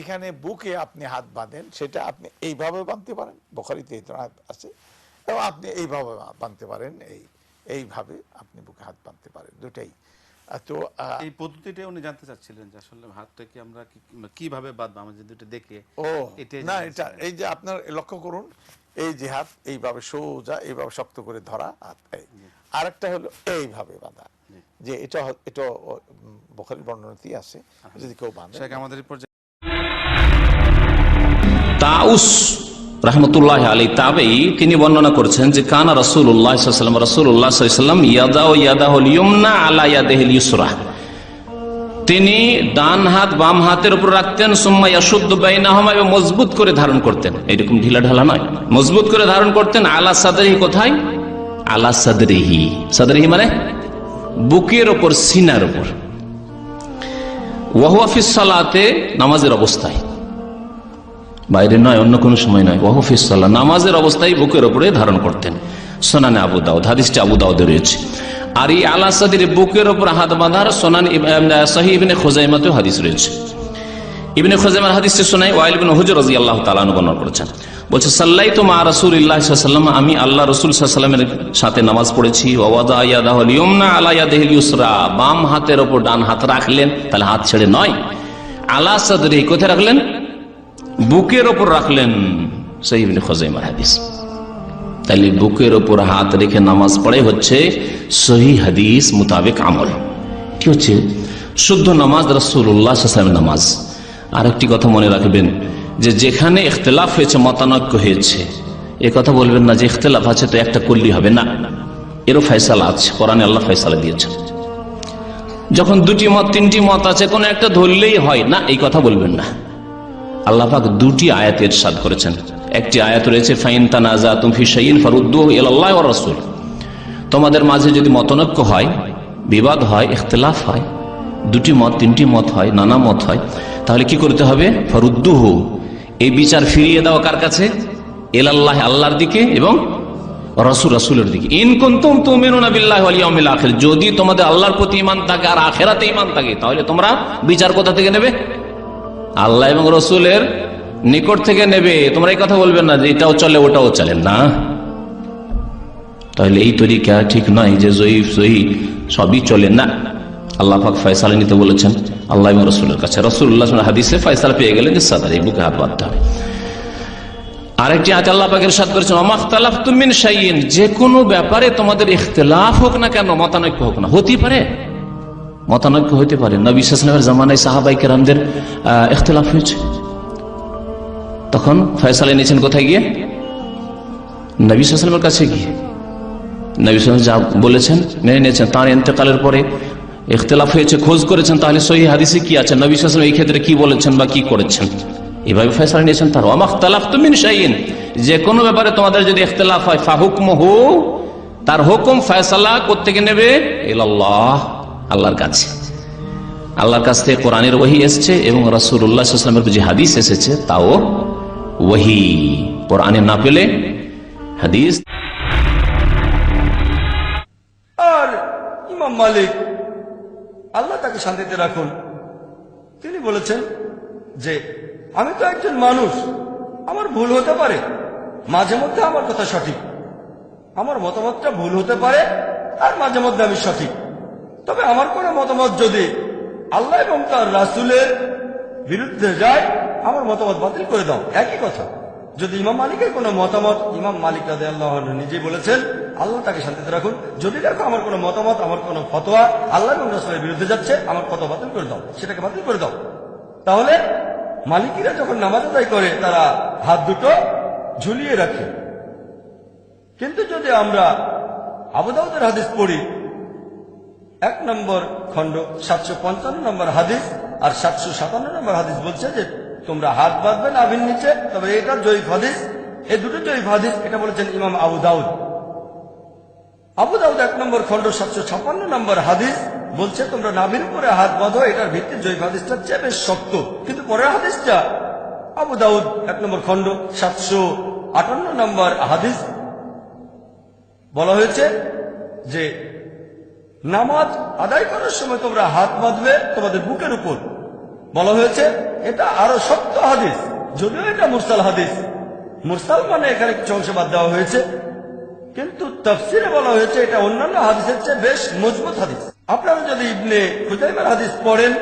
এখানে বুকে আপনি হাত বাঁধেন সেটা আপনি এইভাবে বাঁধতে পারেন বখারিতে এই আছে এবং আপনি এইভাবে বাঁধতে পারেন এই এইভাবে আপনি বুকে হাত বাঁধতে পারেন দুটাই তো এই পদ্ধতিটা উনি জানতে চাচ্ছিলেন যে আসলে হাতটাকে আমরা কীভাবে বাঁধবো আমরা যদি এটা দেখে ও না এটা এই যে আপনার লক্ষ্য করুন এই যে হাত এইভাবে সোজা এইভাবে শক্ত করে ধরা হাত এই। আরেকটা হলো এইভাবে বাঁধা যে এটা এটা বখারি বর্ণনাতেই আছে যদি কেউ বাঁধে। আমাদের তাউস রহমতুল্লাহ আলী তাবেই তিনি বর্ণনা করছেন যে কানা আলা ইয়াদেহিল ইউসরা। তিনি ডান হাত বাম হাতের উপর রাখতেন, সুম্মা ইয়াসুদ্দ বাইনাহমা, এবং মজবুত করে ধারণ করতেন। এরকম ঢিলা ঢালা নয়। মজবুত করে ধারণ করতেন, আলা সাদরিহি কোথায়? আলা সাদরিহি। সাদরিহি মানে বুকের ওপর, সিনার ওপর ওয়াহুয়াফিস সালাতে, নামাজের অবস্থায়। বাইরে নয়, অন্য কোনো সময় নয়। ওহফিসাল্লাহ নামাজের অবস্থায় বুকের ওপরে ধারণ করতেন। সোনানে আবু দাউদ, হাদিসটা আবু দাউদে রয়েছে। আর এই আলা সাদির বুকের ওপর হাত বাঁধার সোনান সহি ইবনে খোজাইমাতে হাদিস রয়েছে। ইবনে খোজাইমার হাদিসে শোনাই ওয়াইল ইবনে হুজুর রাজি আল্লাহ তালানু বর্ণনা করেছেন। বলছে সাল্লাই তো মা রসুল ইল্লাহাম আমি আল্লাহ রসুল সাল্লামের সাথে নামাজ পড়েছি। ইউসরা বাম হাতের ওপর ডান হাত রাখলেন, তাহলে হাত ছেড়ে নয়। আলা সাদরি কোথায় রাখলেন? বুকের ওপর রাখলেন সেই খোজাইমার হাদিস। তাহলে বুকের ওপর হাত রেখে নামাজ পড়ে হচ্ছে সহি হাদিস মোতাবেক আমল। কি হচ্ছে? শুদ্ধ নামাজ রসুল্লাহামের নামাজ। আরেকটি কথা মনে রাখবেন যে যেখানে ইখতলাফ হয়েছে, মতানৈক্য হয়েছে, এ কথা বলবেন না যে ইখতলাফ আছে তো একটা করলেই হবে না। এরও ফয়সালা আছে, কোরআনে আল্লাহ ফয়সালা দিয়েছেন। যখন দুটি মত, তিনটি মত আছে, কোনো একটা ধরলেই হয় না, এই কথা বলবেন না। আল্লাহাক দুটি আয়াত ইরশাদ করেছেন। একটি আয়াত রয়েছে, ফাইন তানাজা তুমফি ফারুদ্দু ইল্লাহ রসুল। তোমাদের মাঝে যদি মতনৈক্য হয়, বিবাদ হয়, ইখতলাফ হয়, দুটি মত, তিনটি মত হয়, নানা মত হয়, তাহলে কি করতে হবে? ফরুদ্দুহু। এই বিচার ফিরিয়ে দেওয়া কার কাছে? এলাল্লাহ আল্লাহর দিকে এবং রসুল রসুলের দিকে। ইনকুন্তুম ইয়াউমিল আখির। যদি তোমাদের আল্লাহর প্রতি ইমান থাকে আর আখেরাতে ঈমান থাকে, তাহলে তোমরা বিচার কোথা থেকে নেবে? আল্লাহ এবং রসুলের নিকট থেকে নেবে। তোমরা এই কথা বলবেন না যে এটাও চলে, ওটাও চলে। না। তাহলে এই তরিকা ঠিক নয় যে জয়ীফ সহি সবই চলে। না। আল্লাহ পাক ফয়সালা নিতে বলেছেন আল্লাহ এবং রসুলের কাছে। রসুল্লাহ হাদিসে ফয়সালা পেয়ে গেলেন যে সাদার এই বুকে হাত বাঁধতে হবে। আরেকটি আজ আল্লাহ পাকের সাথ করেছেন অমাখতালাফ তুমিন সাইন যে কোনো ব্যাপারে তোমাদের ইখতলাফ হোক না কেন, মতানৈক্য হোক না, হতেই পারে। মতানৈক্য হইতে পারে। নবী সাসলামের জামানায় সাহাবাই কেরামদের ইখতলাফ হয়েছে। তখন ফয়সালা নিয়েছেন কোথায় গিয়ে? নবী সাসলামের কাছে গিয়ে। নবী সালাম যা বলেছেন, মেনে নিয়েছেন। তাঁর ইন্তেকালের পরে ইখতলাফ হয়েছে, খোঁজ করেছেন। তাহলে সহি হাদিসে কি আছে? নবী সাসলাম এই ক্ষেত্রে কি বলেছেন বা কি করেছেন? এভাবে ফয়সালা নিয়েছেন তার। অমাখতালাফ তো মিন শাইন যে কোনো ব্যাপারে তোমাদের যদি ইখতলাফ হয় ফাহুকম হু তার হুকুম ফয়সালা কোথেকে নেবে? ইল্লাল্লাহ আল্লাহর কাছে। আল্লাহর কাছ থেকে কোরআনের ওহি এসছে এবং রাসুল্লাহামের যে হাদিস এসেছে তাও ওহি। কোরআনে না পেলে হাদিস আর ইমাম মালিক, আল্লাহ তাকে শান্তিতে রাখুন। তিনি বলেছেন যে, আমি তো একজন মানুষ, আমার ভুল হতে পারে, মাঝে মধ্যে আমার কথা সঠিক। আমার মতামতটা ভুল হতে পারে, আর মাঝে মধ্যে আমি সঠিক। তবে আমার কোনো মতামত যদি আল্লাহ এবং তার রাসুলের বিরুদ্ধে যায়, আমার মতামত বাতিল করে দাও। একই কথা। যদি ইমাম মালিকের কোনো মতামত, ইমাম মালিক রাদে আল্লাহ নিজেই বলেছেন, আল্লাহ তাকে শান্তিতে রাখুন। যদি দেখো আমার কোনো মতামত, আমার কোনো ফতোয়া, আল্লাহ এবং রাসুলের বিরুদ্ধে যাচ্ছে, আমার ফতোয়া বাতিল করে দাও। সেটাকে বাতিল করে দাও। তাহলে মালিকিরা যখন নামাজ আদায় করে, তারা হাত দুটো ঝুলিয়ে রাখে। কিন্তু যদি আমরা আবুদাউদের হাদিস পড়ি এক নম্বর খণ্ড, সাতশো পঞ্চান্ন নম্বর হাদিস আর সাতশো সাতান্ন নম্বর হাদিস বলছে যে তোমরা হাত বাঁধবে নাভির নিচে, তবে এটা জয়ীফ হাদিস। এই দুটো জয়ীফ হাদিস, এটা বলেছেন ইমাম আবু দাউদ। আবু দাউদ এক নম্বর খণ্ড, সাতশো ছাপ্পান্ন নম্বর হাদিস বলছে, তোমরা নাভির উপরে হাত বাঁধো, এটার ভিত্তি জয়ীফ হাদিসটা চেয়ে বেশ শক্ত। কিন্তু পরের হাদিসটা, আবু দাউদ এক নম্বর খণ্ড, সাতশো আটান্ন নম্বর হাদিস বলা হয়েছে যে নামাজ আদায় করার সময় তোমরা হাত বাঁধবে তোমাদের বুকের উপর। বলা হয়েছে, এটা আরও শক্ত হাদিস, যদিও এটা মুরসাল হাদিস। মুরসাল মানে এখানে কিছু অংশ বাদ দেওয়া হয়েছে। কিন্তু তফসিরে বলা হয়েছে, এটা অন্যান্য হাদিসের চেয়ে বেশ মজবুত হাদিস। আপনারা যদি ইবনে খুজাইমার হাদিস পড়েন,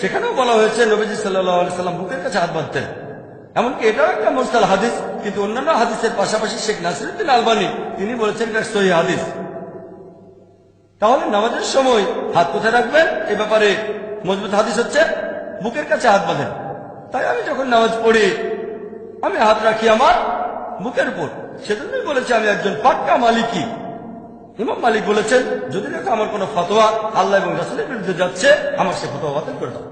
সেখানেও বলা হয়েছে, নবীজি সাল্লাহ সাল্লাম বুকের কাছে হাত বাঁধতেন। এমনকি এটাও একটা মুরসাল হাদিস, কিন্তু অন্যান্য হাদিসের পাশাপাশি শেখ নাসিরুদ্দিন আলবানী, তিনি বলেছেন এটা সহি হাদিস। তাহলে নামাজের সময় হাত কোথায় রাখবেন? এ ব্যাপারে মজবুত হাদিস হচ্ছে, বুকের কাছে হাত বাঁধেন। তাই আমি যখন নামাজ পড়ি, আমি হাত রাখি আমার বুকের উপর। সেজন্যই বলেছি আমি একজন পাক্কা মালিকই। ইমাম মালিক বলেছেন, যদি দেখো আমার কোনো ফতোয়া আল্লাহ এবং রাসুলের বিরুদ্ধে যাচ্ছে, আমার সে ফতোয়া বাতিল করে দাও।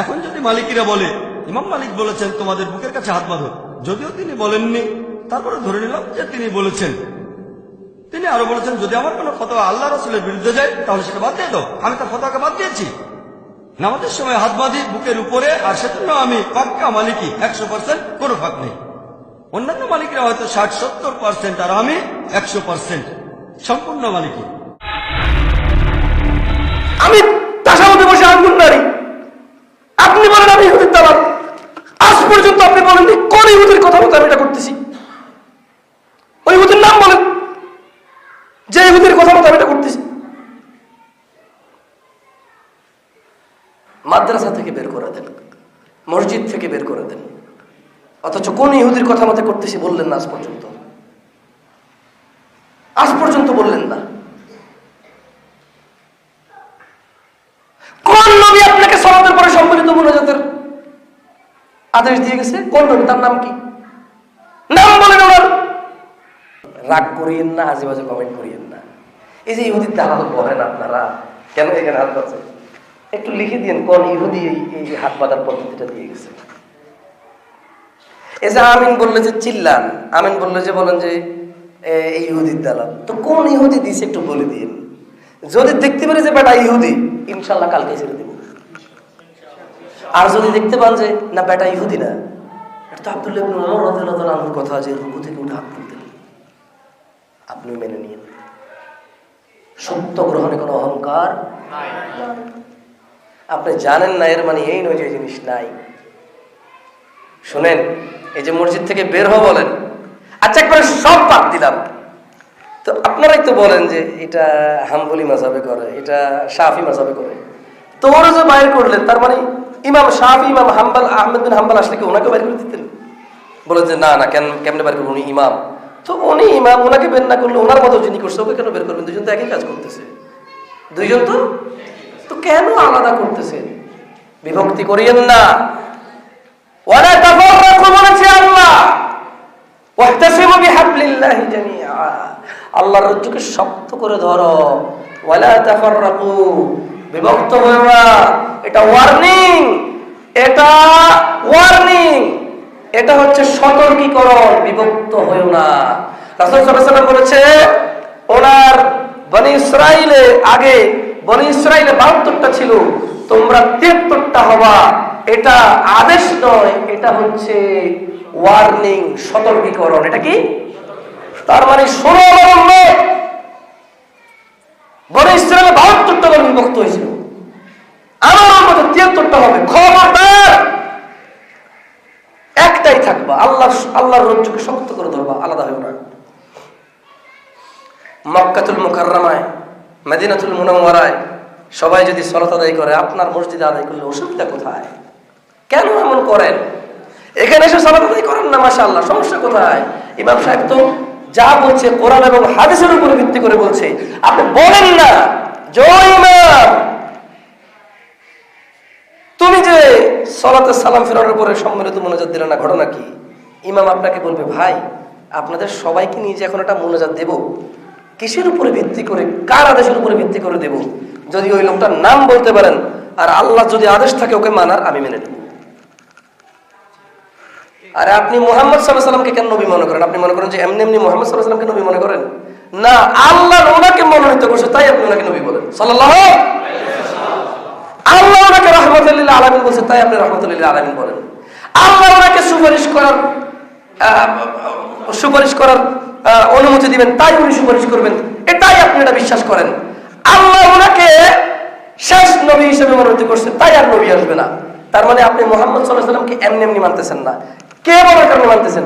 এখন যদি মালিকিরা বলে, ইমাম মালিক বলেছেন তোমাদের বুকের কাছে হাত বাঁধো। যদিও তিনি বলেননি, তারপরে ধরে নিলাম যে তিনি বলেছেন তিনি আরও বলেছেন, যদি আমার কোনো ফতোয়া আল্লাহ রাসুলের বিরুদ্ধে যায়, তাহলে সেটা বাদ দিয়ে দাও। আমি তার ফতোয়াকে বাদ দিয়েছি। নামাজের সময় হাত বাঁধি বুকের উপরে, আর সেজন্য আমি পাক্কা মালিকই, একশো পার্সেন্ট কোনো ফাঁক নেই। অন্যান্য মালিকরা হয়তো ষাট, সত্তর পার্সেন্ট আর আমি একশো পার্সেন্ট সম্পূর্ণ মালিকই। আমি তাসার বসে আঙ্গুল নারী আপনি বলেন আমি ইহুদির দালাল আজ পর্যন্ত আপনি বলেননি, কোন ইহুদির কথা মতো আমি এটা করতেছি ওই ইহুদির নাম বলেন যে ইহুদির কথা মতো আমি এটা করতেছি মাদ্রাসা থেকে বের করে দেন, মসজিদ থেকে বের করে দেন। অথচ কোন ইহুদির কথা মতো করতেছি বললেন না আজ পর্যন্ত। আজ পর্যন্ত বললেন না। কোন নবী আপনাকে পরে সম্মিলিত আদেশ দিয়ে গেছে? কোন নবী? তার নাম কি? নাম বলেন ওনার। রাগ করিয়েন না আজে বাজে কমেন্ট করিয়েন না। এই যে ইহুদির দালাল বলেন আপনারা, কেন এখানে হাত বাঁধছে একটু লিখে দিন কোন ইহুদি এই- হাত বাঁধার পদ্ধতিটা দিয়ে গেছে। এই যে আমিন বললে যে চিল্লান আমিন বললে যে বলেন যে এই ইহুদির দালাল। তো কোন ইহুদি দিছে একটু বলে দিন যদি দেখতে পারি যে বেটা ইহুদি ইনশাল্লাহ কালকে ছেড়ে দেব। আর যদি দেখতে পান যে না বেটা ইহুদি না এটা তো আব্দুল্লাহ কথা যে রুকু থেকে উঠে হাত আপনি মেনে নিন সত্য গ্রহণে কোনো অহংকার আপনি জানেন না, এর মানে এই নয় যে জিনিস নাই। শুনেন, এই যে মসজিদ থেকে বের হওয়া বলেন আচ্ছা একবার সব বাদ দিলাম। তো আপনারাই তো বলেন যে এটা হাম্বলি মাসাবে করে, এটা শাফি মাসাবে করে। তো ওরা যে বাইর করলেন, তার মানে ইমাম শাফি, ইমাম হাম্বাল, আহমেদ বিন হাম্বাল আসলে কি ওনাকে বাইর করে দিতেন? বলেন যে, না না, কেন, কেমনে বাইর করবেন উনি ইমাম। তো উনি ইমাম ওনাকে বের না করলে ওনার মতো যিনি করছে, ওকে কেন বের করবেন? দুজন তো একই কাজ করতেছে। দুইজন তো তো কেন আলাদা করতেছে? বিভক্তি করিয়েন না। এটা ওয়ার্নিং এটা হচ্ছে সতর্কীকরণ, বিভক্ত হয়েও না। রাসূল বলেছে, ওনার বনি ইসরাইলে আগে বনি ইসরাইলে বাহাত্তরটা ছিল, তোমরা তিয়াত্তরটা হবা। এটা আদেশ নয়, এটা হচ্ছে ওয়ার্নিং সতর্কীকরণ। এটা কি? তার মানে ষোলো নয় বনি ইসরায়েলে বাহাত্তরটা দল বিভক্ত হয়েছিল। আমার মতো তিয়াত্তরটা হবে খবরদার একটাই থাকবা, আল্লাহ, আল্লাহর রজ্জুকে শক্ত করে ধরবা, আলাদা হয়ে না। মক্কাতুল মুকাররামায় মদিনাতুল মুনাওয়ারায় সবাই যদি সলাত আদায় করে, আপনার মসজিদে আদায় করলে অসুবিধা কোথায়? কেন এমন করেন? এখানে এসে সলাত আদায় করেন না, মাশাআল্লাহ, সমস্যা কোথায়? ইমাম সাহেব তো যা বলছে কোরআন এবং হাদিসের উপরে ভিত্তি করে বলছে। আপনি বলেন না, জয় তুমি যে সলাতে সালাম ফেরানোর পরে সম্মিলিত মোনাজাত দিলে না, ঘটনা কি? ইমাম আপনাকে বলবে, ভাই, আপনাদের সবাইকে নিয়ে যে এখন একটা মোনাজাত দেব। কিসের উপরে ভিত্তি করে, কার আদেশের উপরে ভিত্তি করে দেব? যদি ওই লোকটার নাম বলতে পারেন, আর আল্লাহ যদি আদেশ থাকে ওকে মানার, আমি মেনে নেব। আরে আপনি মোহাম্মদ সাল্লাহ সাল্লামকে কেন নবী মনে করেন? আপনি মনে করেন যে এমনি এমনি মোহাম্মদ সাল্লাহ সাল্লামকে নবী মনে করেন? না আল্লাহ ওনাকে মনোনীত করছে, তাই আপনি ওনাকে নবী বলেন। সাল্লাহ আল্লাহ ওনাকে রহমতুল্লাহ আলমিন বলছে, তাই আপনি রহমতুল্লাহ আলমিন বলেন। আল্লাহ ওনাকে সুপারিশ করার সুপারিশ করার অনুমতি দিবেন, তাই উনি সুপারিশ করবেন, এটাই আপনি এটা বিশ্বাস করেন। আল্লাহ ওনাকে শেষ নবী হিসেবে মনোনীত করছে, তাই আর নবী আসবে না। তার মানে আপনি মোহাম্মদ সাল্লাহ সাল্লামকে এমনি এমনি মানতেছেন না। কে বলার কারণে মানতেছেন?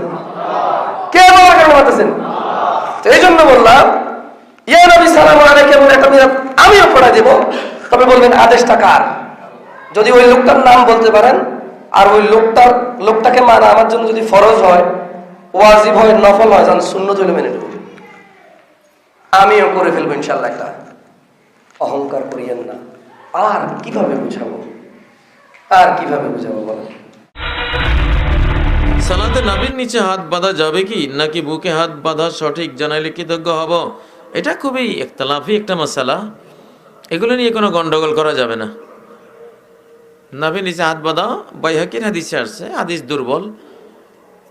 কে বলার কারণে মানতেছেন? এই জন্য বললাম, ইয়া নবী, সালাম আলাইকে বলে একটা আমিও পড়া দেব। তবে বলবেন, আদেশটা কার? যদি ওই লোকটার নাম বলতে পারেন, আর ওই লোকটার, লোকটাকে মানা আমার জন্য যদি ফরজ হয় ওয়াজিব হয় নফল হয় যেন শূন্য হলে মেনে নেব। আমিও করে ফেলব ইনশাল্লাহ একটা। অহংকার করিয়েন না। আর কীভাবে বুঝাবো? আর কীভাবে বুঝাবো বলেন সালাতে নাবির নিচে হাত বাঁধা যাবে কি, নাকি বুকে হাত বাঁধা সঠিক জানাইলে কৃতজ্ঞ হব? এটা খুবই একতলাফি একটা মশালা। এগুলো নিয়ে কোনো গন্ডগোল করা যাবে না। নাভির নিচে হাত বাঁধা বাইহাকির হাদিসে আসছে, হাদিস দুর্বল।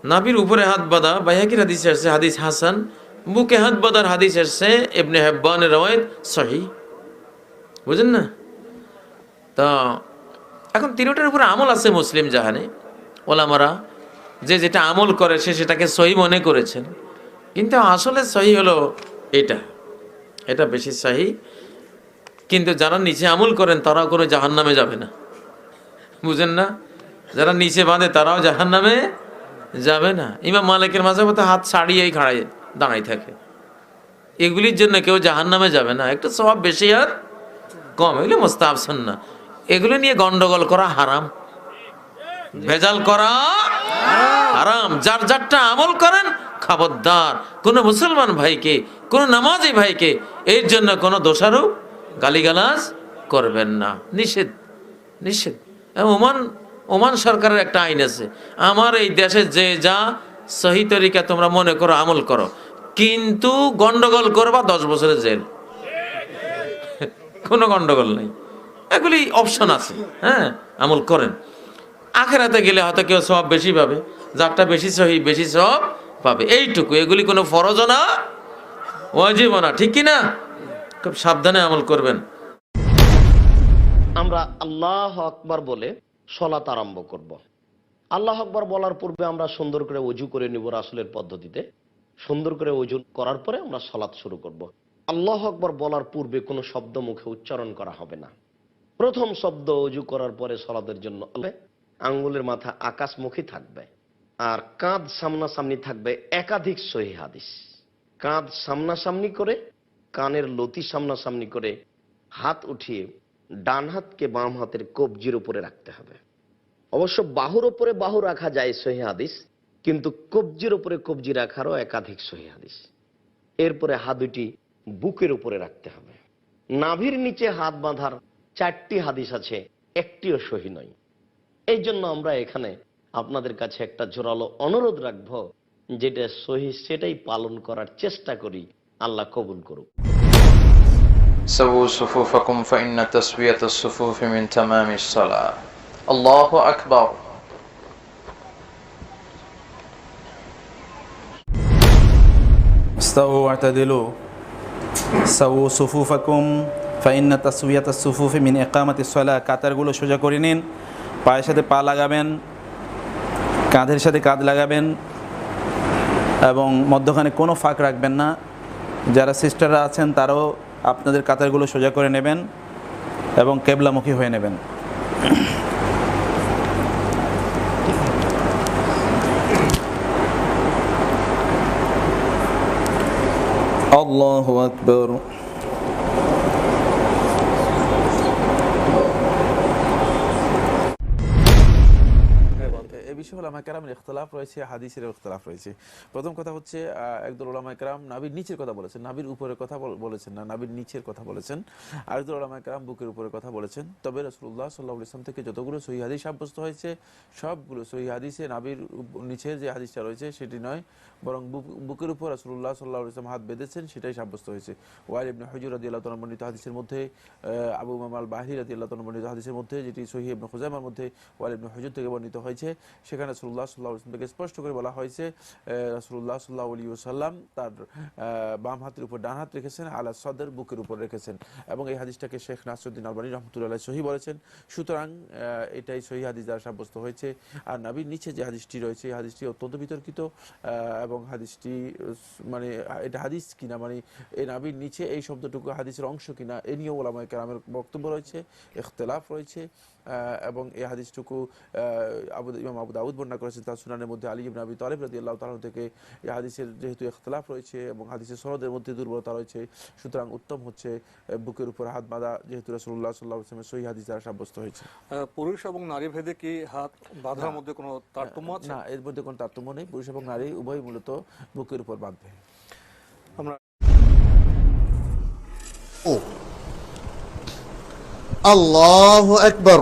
নাভির উপরে হাত বাঁধা বাইহাকির হাদিসে আসছে, হাদিস হাসান। বুকে হাত বাঁধার হাদিস আসছে এবনে হেব্বানের রওয়ায়ত সহি। বুঝেন না? তা এখন তিনটার উপরে আমল আছে মুসলিম জাহানে। ওলামারা যে যেটা আমল করে, সে সেটাকে সহি মনে করেছেন। কিন্তু আসলে সহি হলো এটা। এটা বেশি সহি। কিন্তু যারা নিচে আমল করেন তারাও কোনো জাহান নামে যাবে না। বুঝেন না? যারা নিচে বাঁধে, তারাও জাহান নামে যাবে না। ইমাম মালিকের মাঝে মতো হাত ছাড়িয়েই খাড়াই দাঁড়াই থাকে। এগুলির জন্য কেউ জাহান নামে যাবে না। একটু স্বভাব বেশি আর কম। এগুলো মোস্তাব না এগুলো নিয়ে গন্ডগোল করা হারাম। ভেজাল করা হারাম। যার যারটা আমল করেন, খবরদার। কোনো মুসলমান ভাইকে, কোনো নামাজি ভাইকে এর জন্য কোনো দোষারোপ, গালিগালাজ করবেন না। নিষেধ। নিষেধ। ওমান ওমান সরকারের একটা আইন আছে। আমার এই দেশে যে যা সহি তরিকা তোমরা মনে করো, আমল করো, কিন্তু গন্ডগোল করবা দশ বছরের জেল। কোনো গন্ডগোল নেই। এগুলি অপশন আছে হ্যাঁ আমল করেন। আখেরাতে গেলে হয়তো কেউ সব বেশি পাবে, যারটা বেশি সহি, বেশি সব পাবে। এইটুকু, এগুলি কোনো ফরজও না, ওয়াজিবও না, ঠিক কি না? খুব সাবধানে আমল করবেন। আমরা আল্লাহ আকবার বলে সলাত আরম্ভ করব। আল্লাহ আকবার বলার পূর্বে আমরা সুন্দর করে অজু করে নিব রাসুলের পদ্ধতিতে সুন্দর করে অজু করার পরে আমরা সলাৎ শুরু করব। আল্লাহ আকবার বলার পূর্বে কোনো শব্দ মুখে উচ্চারণ করা হবে না প্রথম শব্দ অজু করার পরে সলাদের জন্য আঙ্গুলের মাথা আকাশমুখী থাকবে আর কাঁধ সামনাসামনি থাকবে একাধিক সহি হাদিস কাঁধ সামনাসামনি করে, কানের লতি সামনাসামনি করে হাত উঠিয়ে ডান হাতকে বাম হাতের কবজির উপরে রাখতে হবে। অবশ্য বাহুর উপরে বাহু রাখা যায় সহি হাদিস, কিন্তু কবজির উপরে কবজি রাখারও একাধিক সহি হাদিস। এরপরে হাত দুটি বুকের উপরে রাখতে হবে। নাভির নিচে হাত বাঁধার চারটি হাদিস আছে, একটিও সহি নয়। এই জন্য আমরা এখানে আপনাদের কাছে একটা জোরালো অনুরোধ রাখব, যেটা সহি সেটাই পালন করার চেষ্টা করি, আল্লাহ কবুল করুক। سووا صفوفكم فإن تسوية الصفوف من تمام الصلاة الله أكبر استووا واعتدلوا سووا صفوفكم فإن تسوية الصفوف من إقامة الصلاة কাতারগুলো সোজা করে নিন পায়ের সাথে পা লাগাবেন কাঁধের সাথে কাঁধ লাগাবেন এবং মধ্যখানে কোনো ফাঁক রাখবেন না যারা সিস্টাররা আছেন তারাও আপনাদের কাতারগুলো সোজা করে নেবেন এবং কেবলামুখী হয়ে নেবেন। আল্লাহ আকবর। রয়েছে, হাদিসের রয়েছে। প্রথম কথা হচ্ছে একদল নাবির নিচের কথা বলেছেন। নাবির উপরের কথা বলেছেন না, নাবির নিচের কথা বলেছেন। বুকের উপরের কথা বলেছেন। তবে রসুল্লাহ সাল্লাহ ইসলাম থেকে যতগুলো সহি হাদিস সাব্যস্ত হয়েছে, সবগুলো সহি হাদিসে নাবির নিচের যে হাদিসটা রয়েছে, সেটি নয়, বরং বুক- বুকের উপর রসুল্লাহ সাল্লাহ ইসলাম হাত বেঁধেছেন, সেটাই সাব্যস্ত হয়েছে। ওয়াইল ইবনে হজুর রাদি আল্লাহ বর্ণিত হাদিসের মধ্যে আবু মামাল বাহির রাদি আল্লাহ বর্ণিত হাদিসের মধ্যে, যেটি সহি ইবনে খুজাইমার মধ্যে ওয়াইল ইবনে হজুর থেকে বর্ণিত হয়েছে, সেখানে রসুল্লাহ সাল্লাহ থেকে স্পষ্ট করে বলা হয়েছে রসুল্লাহ সাল্লাহ আলী সাল্লাম তার বাম হাতের উপর ডান হাত রেখেছেন, আলা সদের বুকের উপর রেখেছেন। এবং এই হাদিসটাকে শেখ নাসরুদ্দিন আলবানী রহমতুল্লাহ সহি বলেছেন। সুতরাং এটাই সহি হাদিস দ্বারা সাব্যস্ত হয়েছে। আর নাবির নিচে যে হাদিসটি রয়েছে, এই হাদিসটি অত্যন্ত বিতর্কিত এবং হাদিসটি মানে এটা হাদিস কিনা মানে এই নাবির নিচে এই শব্দটুকু হাদিসের অংশ কিনা, এ নিয়েও ওলামায় কেরামের বক্তব্য রয়েছে, ইখতলাফ রয়েছে এবং এই হাদিসটুকু আবু, ইমাম আবু দাউদ বর্ণনা করেছেন তার সুনানের মধ্যে আলী ইবিন আবি তালেব রাজি আল্লাহ তালন থেকে এই হাদিসের যেহেতু এখতলাফ রয়েছে এবং হাদিসের সনদের মধ্যে দুর্বলতা রয়েছে সুতরাং উত্তম হচ্ছে বুকের উপর হাত বাঁধা যেহেতু রাসুল্লাহ সাল্লাহ আসলামের সহি হাদিস দ্বারা সাব্যস্ত হয়েছে। পুরুষ এবং নারী ভেদে কি হাত বাঁধার মধ্যে কোনো তারতম্য আছে? না এর মধ্যে কোনো তারতম্য নেই। পুরুষ এবং নারী উভয় মূলত বুকের উপর বাঁধবে। আমরা ও। আল্লাহ আকবর।